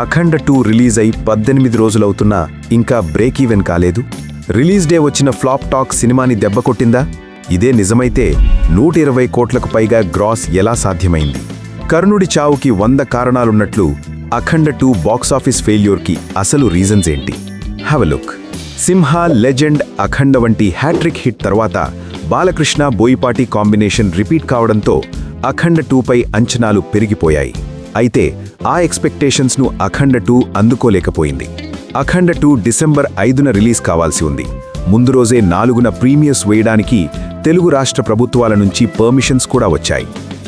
అఖండ two release అయి పద్దెనిమిది రోజులవుతున్నా ఇంకా బ్రేక్ ఈవెన్ కాలేదు. రిలీజ్ డే వచ్చిన ఫ్లాప్ టాక్ సినిమాని దెబ్బకొట్టిందా ఇదే నిజమైతే నూట ఇరవై కోట్లకు పైగా గ్రాస్ ఎలా సాధ్యమైంది? కర్ణుడి చావుకి వంద కారణాలున్నట్లు అఖండ టూ బాక్సాఫీస్ ఫెయిల్యూర్కి అసలు రీజన్స్ ఏంటి? Have look Simha legend Akhanda వంటి హ్యాట్రిక్ హిట్ తర్వాత బాలకృష్ణ బోయిపాటి కాంబినేషన్ రిపీట్ కావడంతో అఖండ టూపై అంచనాలు పెరిగిపోయాయి. అయితే ఆ ఎక్స్పెక్టేషన్స్ను అఖండ టూ అందుకోలేకపోయింది. అఖండ టూ డిసెంబర్ ఐదున రిలీజ్ కావాల్సి ఉంది. ముందు రోజే నాలుగున ప్రీమియర్స్ వేయడానికి తెలుగు రాష్ట్ర ప్రభుత్వాల నుంచి పర్మిషన్స్ కూడా వచ్చాయి.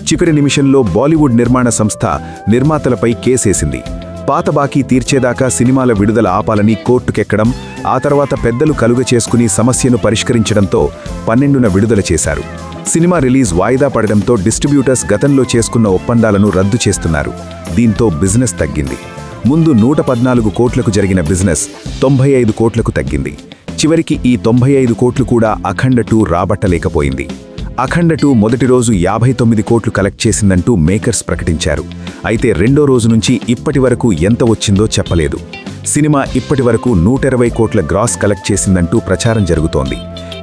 చివరి నిమిషంలో బాలీవుడ్ నిర్మాణ సంస్థ నిర్మాతలపై కేసేసింది. పాత బాకీ తీర్చేదాకా సినిమాల విడుదల ఆపాలని కోర్టుకెక్కడం ఆ తర్వాత పెద్దలు కలుగ చేసుకుని సమస్యను పరిష్కరించడంతో పన్నెండున విడుదల చేశారు. సినిమా రిలీజ్ వాయిదా పడడంతో డిస్ట్రిబ్యూటర్స్ గతంలో చేసుకున్న ఒప్పందాలను రద్దు చేస్తున్నారు. దీంతో బిజినెస్ తగ్గింది. ముందు నూట పద్నాలుగు కోట్లకు జరిగిన బిజినెస్ తొంభై ఐదు కోట్లకు తగ్గింది. చివరికి ఈ తొంభై ఐదు కోట్లు కూడా అఖండ టూ రాబట్టలేకపోయింది. అఖండ టూ మొదటి రోజు యాభై తొమ్మిది కోట్లు కలెక్ట్ చేసిందంటూ మేకర్స్ ప్రకటించారు. అయితే రెండో రోజు నుంచి ఇప్పటి వరకు ఎంత వచ్చిందో చెప్పలేదు. సినిమా ఇప్పటి వరకు నూట ఇరవై కోట్ల గ్రాస్ కలెక్ట్ చేసిందంటూ ప్రచారం జరుగుతోంది.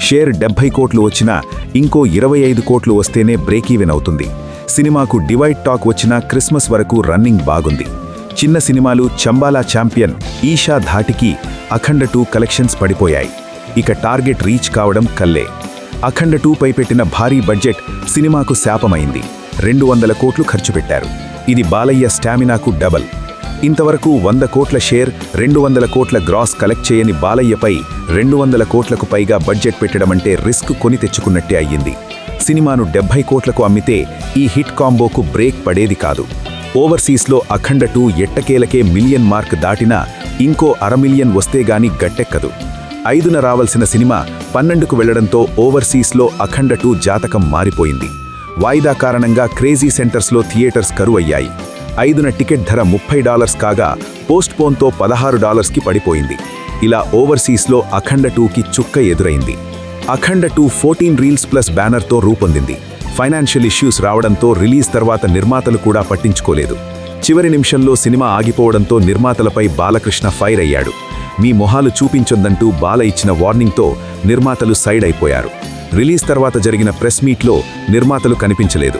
షేర్ డెబ్బై కోట్లు వచ్చినా ఇంకో ఇరవై ఐదు కోట్లు వస్తేనే బ్రేక్ ఈవెన్ అవుతుంది. సినిమాకు డివైడ్ టాక్ వచ్చినా క్రిస్మస్ వరకు రన్నింగ్ బాగుంది. చిన్న సినిమాలు చంబాలా ఛాంపియన్ ఈషా ధాటికి అఖండ టూ కలెక్షన్స్ పడిపోయాయి. ఇక టార్గెట్ రీచ్ కావడం కల్లే. అఖండ టూపై పెట్టిన భారీ బడ్జెట్ సినిమాకు శాపమైంది. రెండు వందల కోట్లు ఖర్చు పెట్టారు. ఇది బాలయ్య స్టామినాకు డబల్. ఇంతవరకు వంద కోట్ల షేర్ రెండు వందల కోట్ల గ్రాస్ కలెక్ట్ చేయని బాలయ్యపై రెండు వందల కోట్లకు పైగా బడ్జెట్ పెట్టడమంటే రిస్క్ కొని తెచ్చుకున్నట్టే అయ్యింది. సినిమాను డెబ్బై కోట్లకు అమ్మితే ఈ హిట్ కాంబోకు బ్రేక్ పడేది కాదు. ఓవర్సీస్లో అఖండ టూ ఎట్టకేలకే మిలియన్ మార్క్ దాటినా ఇంకో అర మిలియన్ వస్తే గాని గట్టెక్కదు. ఐదున రావాల్సిన సినిమా పన్నెండుకు వెళ్ళడంతో ఓవర్సీస్లో అఖండ టూ జాతకం మారిపోయింది. వాయిదా కారణంగా క్రేజీ సెంటర్స్లో థియేటర్స్ కరువయ్యాయి. ఐదున టికెట్ ధర ముప్పై డాలర్స్ కాగా పోస్ట్ పోన్తో పదహారు డాలర్స్కి పడిపోయింది. ఇలా ఓవర్సీస్లో అఖండ టూకి చుక్క ఎదురైంది. Akhanda two fourteen reels plus బ్యానర్తో రూపొందింది. ఫైనాన్షియల్ ఇష్యూస్ రావడంతో రిలీజ్ తర్వాత నిర్మాతలు కూడా పట్టించుకోలేదు. చివరి నిమిషంలో సినిమా ఆగిపోవడంతో నిర్మాతలపై బాలకృష్ణ ఫైర్ అయ్యాడు. మీ మొహాలు చూపించొద్దంటూ బాల ఇచ్చిన వార్నింగ్తో నిర్మాతలు సైడ్ అయిపోయారు. రిలీజ్ తర్వాత జరిగిన ప్రెస్ మీట్లో నిర్మాతలు కనిపించలేదు.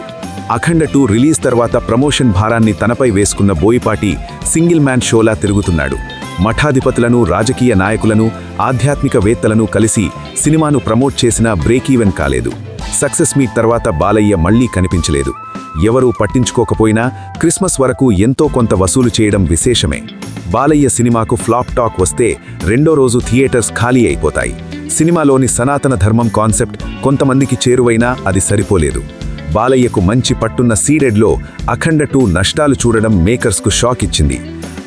అఖండ టూ రిలీజ్ తర్వాత ప్రమోషన్ భారాన్ని తనపై వేసుకున్న బోయిపాటి సింగిల్ మ్యాన్ షోలా తిరుగుతున్నాడు. మఠాధిపతులను రాజకీయ నాయకులను ఆధ్యాత్మికవేత్తలను కలిసి సినిమాను ప్రమోట్ చేసినా బ్రేక్ ఈవెన్ కాలేదు. సక్సెస్ మీట్ తర్వాత బాలయ్య మళ్ళీ కనిపించలేదు. ఎవరూ పట్టించుకోకపోయినా క్రిస్మస్ వరకు ఎంతో కొంత వసూలు చేయడం విశేషమే. బాలయ్య సినిమాకు ఫ్లాప్ టాక్ వస్తే రెండో రోజు థియేటర్స్ ఖాళీ అయిపోతాయి. సినిమాలోని సనాతన ధర్మం కాన్సెప్ట్ కొంతమందికి చేరువైనా అది సరిపోలేదు. బాలయ్యకు మంచి పట్టున్న సీడెడ్లో అఖండ టూ నష్టాలు చూడడం మేకర్స్కు షాక్ ఇచ్చింది.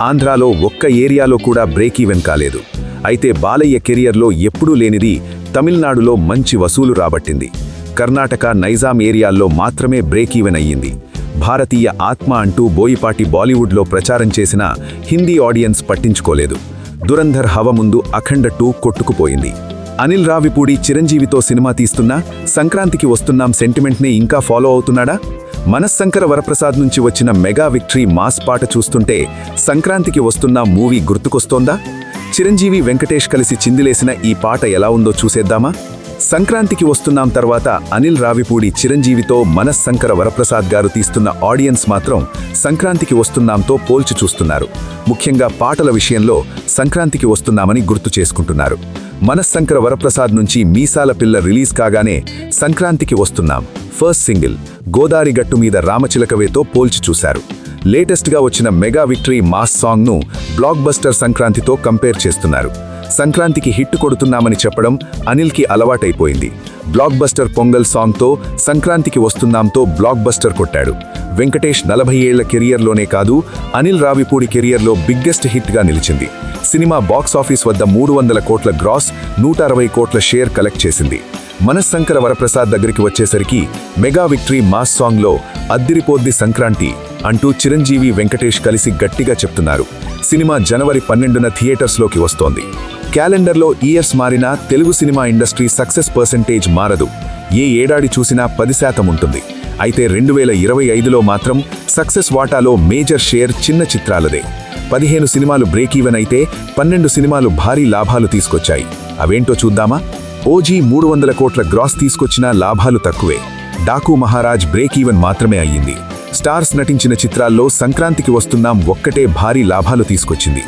ఆంధ్రాలో ఒక్క ఏరియాలో కూడా బ్రేక్ ఈవెన్ కాలేదు. అయితే బాలయ్య కెరియర్లో ఎప్పుడూ లేనిది తమిళనాడులో మంచి వసూలు రాబట్టింది. కర్ణాటక నైజాం ఏరియాల్లో మాత్రమే బ్రేక్ ఈవెన్ అయ్యింది. భారతీయ ఆత్మ అంటూ బోయిపాటి బాలీవుడ్లో ప్రచారం చేసిన హిందీ ఆడియన్స్ పట్టించుకోలేదు. దురంధర్ హవ ముందు అఖండ టూ కొట్టుకుపోయింది. అనిల్ రావిపూడి చిరంజీవితో సినిమా తీస్తున్నా సంక్రాంతికి వస్తున్నాం సెంటిమెంట్నే ఇంకా ఫాలో అవుతున్నాడా? మనస్సంకర వరప్రసాద్ నుంచి వచ్చిన మెగా విక్టరీ మాస్ పాట చూస్తుంటే సంక్రాంతికి వస్తున్న మూవీ గుర్తుకొస్తోందా? చిరంజీవి వెంకటేష్ కలిసి చిందిలేసిన ఈ పాట ఎలా ఉందో చూసేద్దామా? సంక్రాంతికి వస్తున్నాం తర్వాత అనిల్ రావిపూడి చిరంజీవితో మనస్సంకర వరప్రసాద్ గారు తీస్తున్న ఆడియన్స్ మాత్రం సంక్రాంతికి వస్తున్నాంతో పోల్చి చూస్తున్నారు. ముఖ్యంగా పాటల విషయంలో సంక్రాంతికి వస్తున్నామని గుర్తు చేసుకుంటున్నారు. మనస్సంకర వరప్రసాద్ నుంచి మీసాల పిల్ల రిలీజ్ కాగానే సంక్రాంతికి వస్తున్నాం. ఫస్ట్ సింగిల్ గోదారి గట్టు మీద రామచిలకవేతో పోల్చి చూశారు. లేటెస్ట్గా వచ్చిన మెగా విక్టరీ మాస్ సాంగ్ను బ్లాక్ బస్టర్ సంక్రాంతితో కంపేర్ చేస్తున్నారు. సంక్రాంతికి హిట్ కొడుతున్నామని చెప్పడం అనిల్కి అలవాటైపోయింది. బ్లాక్ బస్టర్ పొంగల్ సాంగ్తో సంక్రాంతికి వస్తున్నాంతో బ్లాక్ బస్టర్ కొట్టాడు. వెంకటేష్ నలభై ఏళ్ళ కెరియర్లోనే కాదు అనిల్ రావిపూడి కెరియర్లో బిగ్గెస్ట్ హిట్గా నిలిచింది. సినిమా బాక్స్ ఆఫీస్ వద్ద మూడు వందల కోట్ల గ్రాస్ నూట అరవై కోట్ల షేర్ కలెక్ట్ చేసింది. మనశంకర వరప్రసాద్ దగ్గరికి వచ్చేసరికి మెగా విక్టరీ మాస్ సాంగ్లో అద్దిరిపోద్ది సంక్రాంతి అంటూ చిరంజీవి వెంకటేష్ కలిసి గట్టిగా చెప్తున్నారు. సినిమా జనవరి పన్నెండున థియేటర్స్లోకి వస్తోంది. క్యాలెండర్లో ఇయర్స్ మారినా Telugu cinema industry success percentage మారదు. ఏ ఏడాది చూసినా పది శాతం ఉంటుంది. అయితే రెండు వేల ఇరవై ఐదులో మాత్రం సక్సెస్ వాటాలో మేజర్ షేర్ చిన్న చిత్రాలదే. పదిహేను సినిమాలు బ్రేక్ ఈవెన్ అయితే పన్నెండు సినిమాలు భారీ లాభాలు తీసుకొచ్చాయి. అవేంటో చూద్దామా? ఓజీ మూడు వందల కోట్ల గ్రాస్ తీసుకొచ్చినా లాభాలు తక్కువే. డాకు మహారాజ్ బ్రేక్ ఈవెన్ మాత్రమే అయ్యింది. స్టార్స్ నటించిన చిత్రాల్లో సంక్రాంతికి వస్తున్నాం ఒక్కటే భారీ లాభాలు తీసుకొచ్చింది.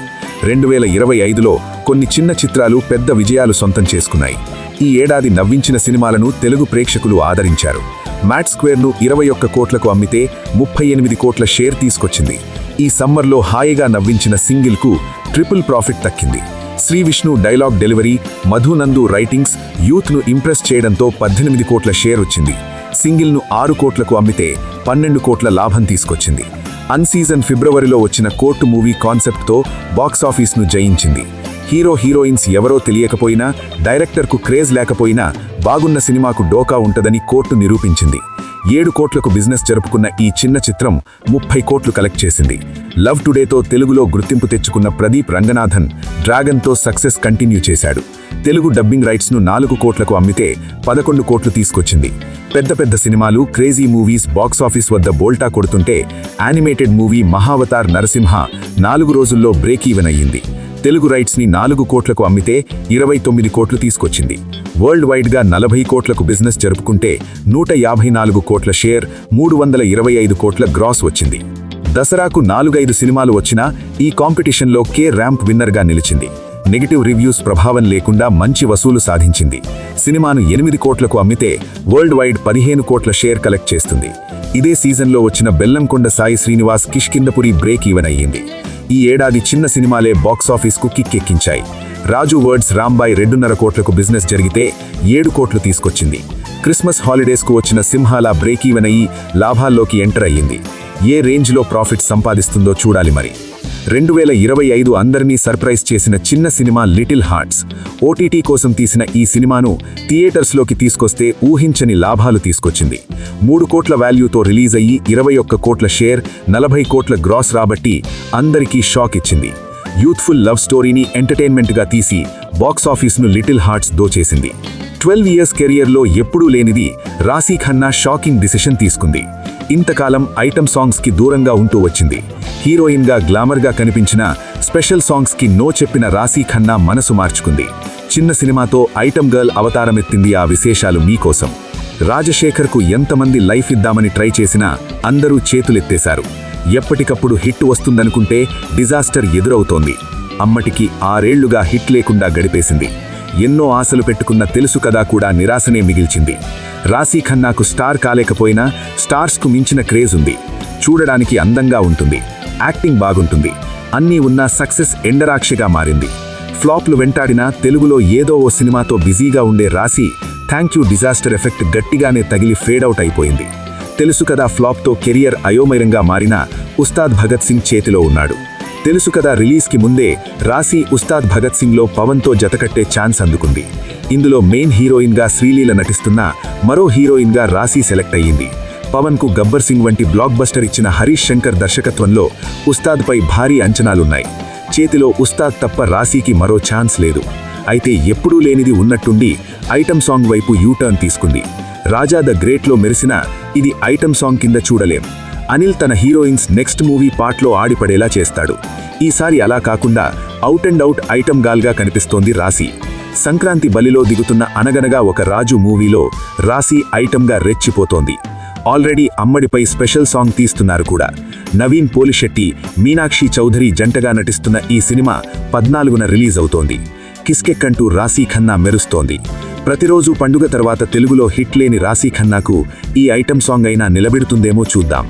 రెండు వేల ఇరవై ఐదులో కొన్ని చిన్న చిత్రాలు పెద్ద విజయాలు సొంతం చేసుకున్నాయి. ఈ ఏడాది నవ్వించిన సినిమాలను తెలుగు ప్రేక్షకులు ఆదరించారు. మ్యాట్ స్క్వేర్ను ఇరవై ఒక్క కోట్లకు అమ్మితే ముప్పై ఎనిమిది కోట్ల షేర్ తీసుకొచ్చింది. ఈ సమ్మర్లో హాయిగా నవ్వించిన సింగిల్కు ట్రిపుల్ ప్రాఫిట్ దక్కింది. Shri Vishnu dialogue delivery Madhunandu writings యూత్ను impress చేయడంతో పద్దెనిమిది కోట్ల షేర్ వచ్చింది. సింగిల్ను ఆరు కోట్లకు అమ్మితే పన్నెండు కోట్ల లాభం తీసుకొచ్చింది. అన్సీజన్ ఫిబ్రవరిలో వచ్చిన కోర్టు మూవీ కాన్సెప్ట్తో బాక్సాఫీస్ను జయించింది. హీరో హీరోయిన్స్ ఎవరో తెలియకపోయినా డైరెక్టర్కు క్రేజ్ లేకపోయినా బాగున్న సినిమాకు డోకా ఉంటదని కోర్టు నిరూపించింది. ఏడు కోట్లకు బిజినెస్ జరుపుకున్న ఈ చిన్న చిత్రం ముప్పై కోట్లు కలెక్ట్ చేసింది. లవ్ టుడేతో తెలుగులో గుర్తింపు తెచ్చుకున్న ప్రదీప్ రంగనాథన్ డ్రాగన్తో సక్సెస్ కంటిన్యూ చేశాడు. తెలుగు డబ్బింగ్ రైట్స్ను నాలుగు కోట్లకు అమ్మితే పదకొండు కోట్లు తీసుకొచ్చింది. పెద్ద పెద్ద సినిమాలు క్రేజీ మూవీస్ బాక్సాఫీస్ వద్ద బోల్టా కొడుతుంటే యానిమేటెడ్ మూవీ మహావతార్ నరసింహ నాలుగు రోజుల్లో బ్రేక్ ఈవెన్ అయ్యింది. తెలుగు రైట్స్ని నాలుగు కోట్లకు అమ్మితే ఇరవై తొమ్మిది కోట్లు తీసుకొచ్చింది. వరల్డ్ వైడ్గా నలభై కోట్లకు బిజినెస్ జరుపుకుంటే నూట యాభై నాలుగు కోట్ల షేర్ మూడు వందల ఇరవై ఐదు కోట్ల గ్రాస్ వచ్చింది. దసరాకు నాలుగైదు సినిమాలు వచ్చినా ఈ కాంపిటీషన్లో కే ర్యాంప్ విన్నర్గా నిలిచింది. నెగిటివ్ రివ్యూస్ ప్రభావం లేకుండా మంచి వసూలు సాధించింది. సినిమాను ఎనిమిది కోట్లకు అమ్మితే వరల్డ్ వైడ్ పదిహేను కోట్ల షేర్ కలెక్ట్ చేస్తుంది. ఇదే సీజన్లో వచ్చిన బెల్లంకొండ సాయి శ్రీనివాస్ కిష్కిందపురి బ్రేక్ ఈవెన్ అయ్యింది. ఈ ఏడాది చిన్న సినిమాలే బాక్సాఫీస్కు కిక్కెక్కించాయి. రాజు వర్డ్స్ రాంబాయ్ రెండున్నర కోట్లకు బిజినెస్ జరిగితే ఏడు కోట్లు తీసుకొచ్చింది. క్రిస్మస్ హాలిడేస్కు వచ్చిన సింహాల బ్రేక్ ఈవెన్ అయ్యి లాభాల్లోకి ఎంటర్ అయ్యింది. ఏ రేంజ్లో ప్రాఫిట్ సంపాదిస్తుందో చూడాలి మరి. రెండు వేల ఇరవై ఐదు అందరినీ సర్ప్రైజ్ చేసిన చిన్న సినిమా లిటిల్ హార్ట్స్. ఓటీటీ కోసం తీసిన ఈ సినిమాను థియేటర్స్లోకి తీసుకొస్తే ఊహించని లాభాలు తీసుకొచ్చింది. మూడు కోట్ల వాల్యూతో రిలీజ్ అయ్యి ఇరవై ఒక్క కోట్ల షేర్ నలభై కోట్ల గ్రాస్ రాబట్టి అందరికీ షాక్ ఇచ్చింది. యూత్ఫుల్ లవ్ స్టోరీని ఎంటర్టైన్మెంట్గా తీసి బాక్సాఫీస్ను లిటిల్ హార్ట్స్ దోచేసింది. ట్వెల్వ్ ఇయర్స్ కెరియర్లో ఎప్పుడూ లేనిది రాశీ ఖన్నా షాకింగ్ డిసిషన్ తీసుకుంది. ఇంతకాలం ఐటమ్ సాంగ్స్కి దూరంగా ఉంటూ వచ్చింది. హీరోయిన్గా గ్లామర్గా కనిపించిన స్పెషల్ సాంగ్స్కి నో చెప్పిన రాశీ ఖన్నా మనసు మార్చుకుంది. చిన్న సినిమాతో ఐటమ్ గర్ల్ అవతారమెత్తింది ఆ విశేషాలు మీకోసం. రాజశేఖర్కు ఎంతమంది లైఫ్ ఇద్దామని ట్రై చేసినా అందరూ చేతులెత్తేశారు. ఎప్పటికప్పుడు హిట్ వస్తుందనుకుంటే డిజాస్టర్ ఎదురవుతోంది. అమ్మటికి ఆరేళ్ళుగా హిట్ లేకుండా గడిపేసింది. ఎన్నో ఆశలు పెట్టుకున్న తెలుసు కదా కూడా నిరాశనే మిగిల్చింది. రాశీ ఖన్నాకు స్టార్ కాలేకపోయినా స్టార్స్కు మించిన క్రేజ్ ఉంది. చూడడానికి అందంగా ఉంటుంది. యాక్టింగ్ బాగుంటుంది. అన్నీ ఉన్న సక్సెస్ ఎండరాక్షిగా మారింది. ఫ్లాప్లు వెంటాడినా తెలుగులో ఏదో ఓ సినిమాతో బిజీగా ఉండే రాశి థ్యాంక్ యూ డిజాస్టర్ ఎఫెక్ట్ గట్టిగానే తగిలి ఫేడౌట్ అయిపోయింది. తెలుసు కదా ఫ్లాప్తో కెరియర్ అయోమయంగా మారిన ఉస్తాద్ భగత్ సింగ్ చేతిలో ఉన్నాడు. తెలుసు కదా రిలీజ్కి ముందే రాశి ఉస్తాద్ భగత్ సింగ్లో పవన్తో జతకట్టే ఛాన్స్ అందుకుంది. ఇందులో మెయిన్ హీరోయిన్గా శ్రీలీల నటిస్తున్న మరో హీరోయిన్గా రాశి సెలెక్ట్ అయ్యింది. పవన్కు గబ్బర్ సింగ్ వంటి బ్లాక్ బస్టర్ ఇచ్చిన హరీష్ శంకర్ దర్శకత్వంలో ఉస్తాద్పై భారీ అంచనాలున్నాయి. చేతిలో ఉస్తాద్ తప్ప రాశీకి మరో ఛాన్స్ లేదు. అయితే ఎప్పుడూ లేనిది ఉన్నట్టుండి ఐటమ్ సాంగ్ వైపు యూటర్న్ తీసుకుంది. రాజా ద గ్రేట్లో మెరిసిన ఇది ఐటమ్ సాంగ్ కింద చూడలేం. అనిల్ తన హీరోయిన్స్ నెక్స్ట్ మూవీ పార్ట్లో ఆడిపడేలా చేస్తాడు. ఈసారి అలా కాకుండా అవుట్ అండ్ అవుట్ ఐటమ్ గాల్గా కనిపిస్తోంది రాశి. సంక్రాంతి బలిలో దిగుతున్న అనగనగా ఒక రాజు మూవీలో రాశి ఐటమ్గా రెచ్చిపోతోంది. ఆల్రెడీ అమ్మడిపై స్పెషల్ సాంగ్ తీస్తున్నారు కూడా. నవీన్ పోలిశెట్టి మీనాక్షి చౌదరి జంటగా నటిస్తున్న ఈ సినిమా పద్నాలుగున రిలీజ్ అవుతోంది. కిస్కెక్కంటూ రాశీ ఖన్నా మెరుస్తోంది. ప్రతిరోజు పండుగ తర్వాత తెలుగులో హిట్ లేని రాశీ ఖన్నాకు ఈ ఐటమ్ సాంగ్ అయినా నిలబెడుతుందేమో చూద్దాం.